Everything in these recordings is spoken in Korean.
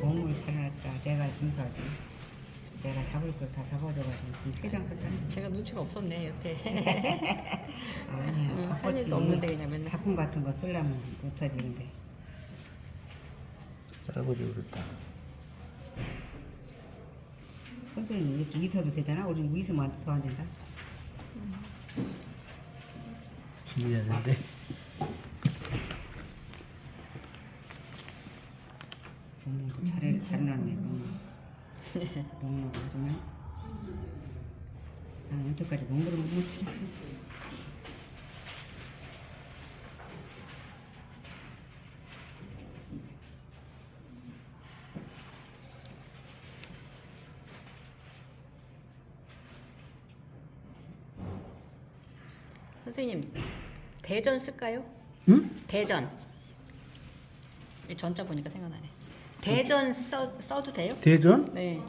공을 잘해놨다. 내가 인사하지. 내가 잡을 걸 다 잡아줘가지고 세장 썼잖아. 제가 눈치가 없었네 여태. 아니야. 응, 할 바빴지. 일도 없는데 그냥 맨날. 작품 같은 거 쓰려면 못하지 근데. 짧아져 그랬다. 선생님이 이렇게 있어도 되잖아. 우리 있으면 더안 된다. 준비했는데 먹는 잘해 잘해놨네. 먹는 거 보면 나는 언제까지 먹는 걸못 치겠어. 선생님 대전 쓸까요? 응? 대전. 이 전자 보니까 생각나네. 대전 써, 써도 돼요? 대전? 네.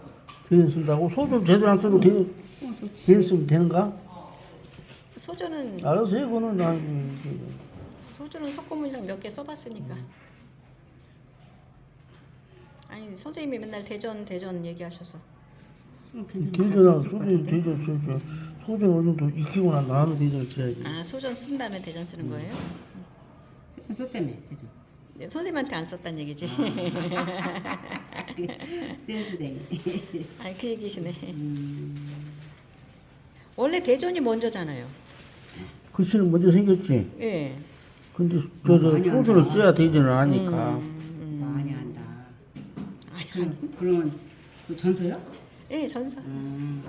대전 쓴다고? 소 좀 제대로 안 써도 대, 쓰면 좋지. 대전 쓰면 되는가? 소주는 알아서 해 그거는 난 음, 소주는 석고문이랑 몇 개 써봤으니까. 아니 선생님이 맨날 대전 대전 얘기하셔서. 대전하고 쓸것 소주? 대전 소주 소주 어느 정도 익히고 난 다음에 대전 써야지 아 소전 쓴 다음에 대전 쓰는 거예요? 세전 썼다며 세전. 네, 선생님한테 안 썼단 얘기지. 센스쟁이. 아니 그 얘기시네. 음, 원래 대전이 먼저잖아요. 글씨는 먼저 생겼지 예. 근데 저, 저 많이 소주를 한다. 써야 대전을 아니까 음, 많이 한다. 아니, 그럼, 그러면 그 전서요? 예 전사. 음.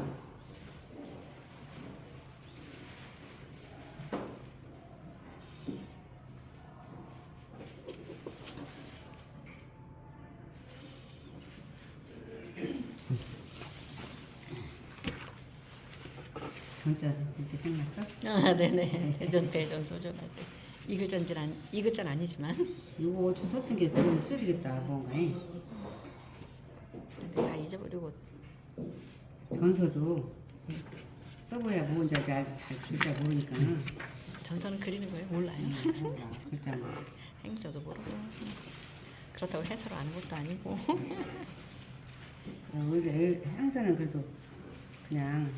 전자 이렇게 생겼어? 아 네네. 대전 대전 소전 할 때. 이 글자는 안, 이 글자는 아니지만 이거 주소 쓴게 쓰면 쓰겠다 뭔가에 근데 다 잊어버리고 전서도 써봐야 뭔지 잘, 잘 글자 모르니까는 전선은 그리는 거예요? 몰라요. 몰라 글자는 행서도 모르고 그렇다고 해설을 아는 것도 아니고 어, 원래 향사는 그래도 그냥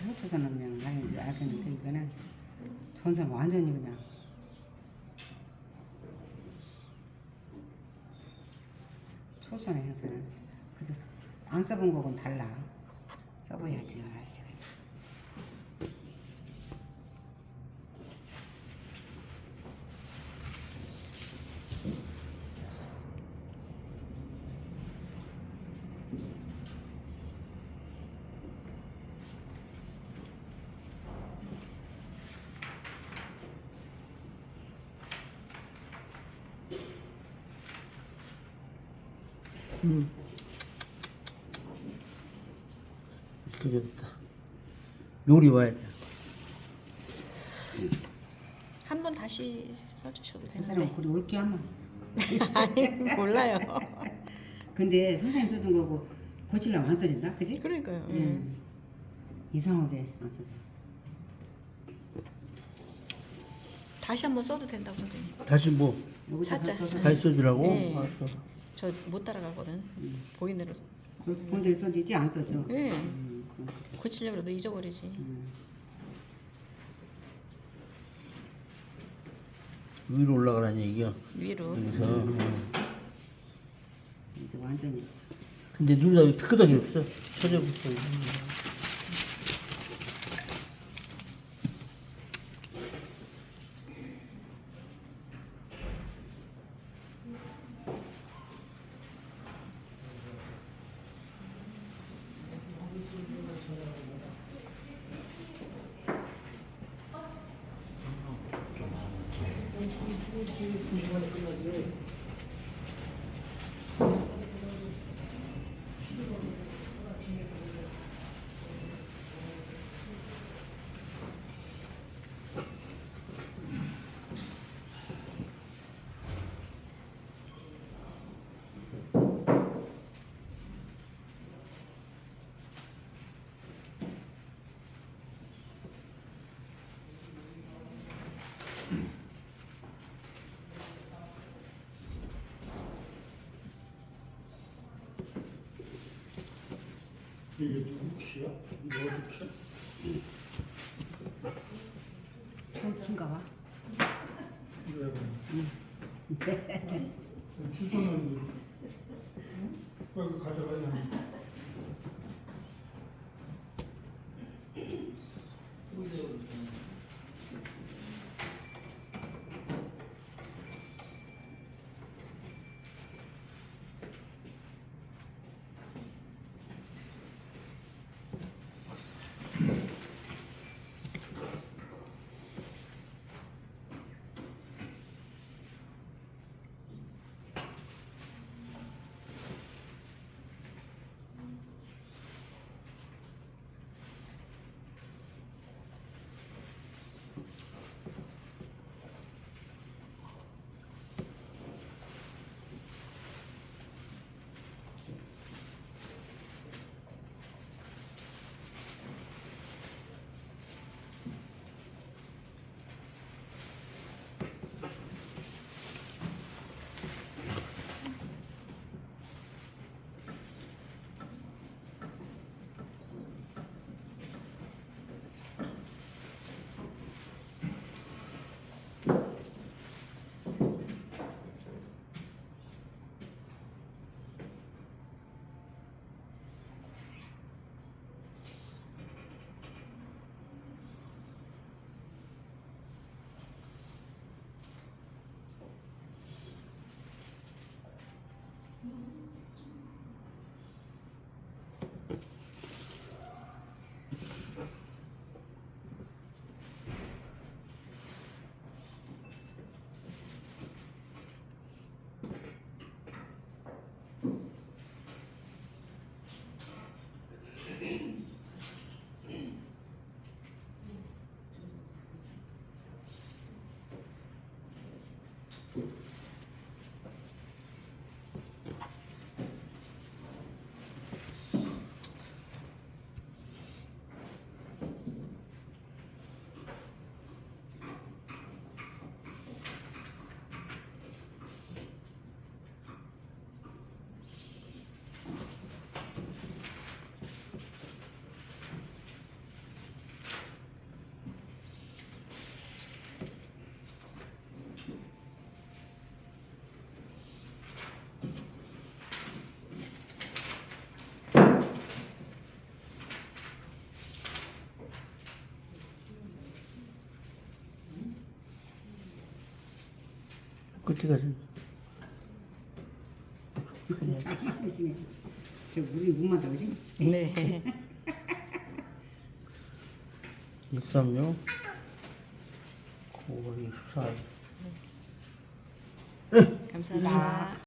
초- 향초사는 그냥 많이 알겠는데 이거는 전선 완전히 그냥. 초선의 그래도 쓰- 안 써본 거하고는 달라. 써봐야지 알지 음. 이렇게 됐다 요리 봐야 돼 한 번 다시 써주셔도 그 사람 되는데 그리 올게 하면 아니 몰라요. 근데 선생님 쓰던 거고 고치려면 안 써진다 그지? 그러니까요. 음. 음. 이상하게 안 써져 다시 한 번 써도 된다고 선생님. 다시 뭐 여기다 살짝. 써서 다시 써주라고? 네. 알았어. 저 못 따라가거든. 음. 보이는 대로. 그렇게 본대로 써지지 안 써져 예. 음, 그래. 고치려고 그래도 잊어버리지. 음. 위로 올라가라는 얘기야 위로. 여기서 어. 이제 완전히 근데 누르다 피크덕이 없어 쳐져부터 would you want to do a good? 이게 누구 키야? 이거 어디 키야? 저 긴가 봐. 주소는 거기 가져가 냐? 끝에 가서 잘 만드시네. 저 물이 못 만다 그지? 네. 136 9월 24일 감사합니다.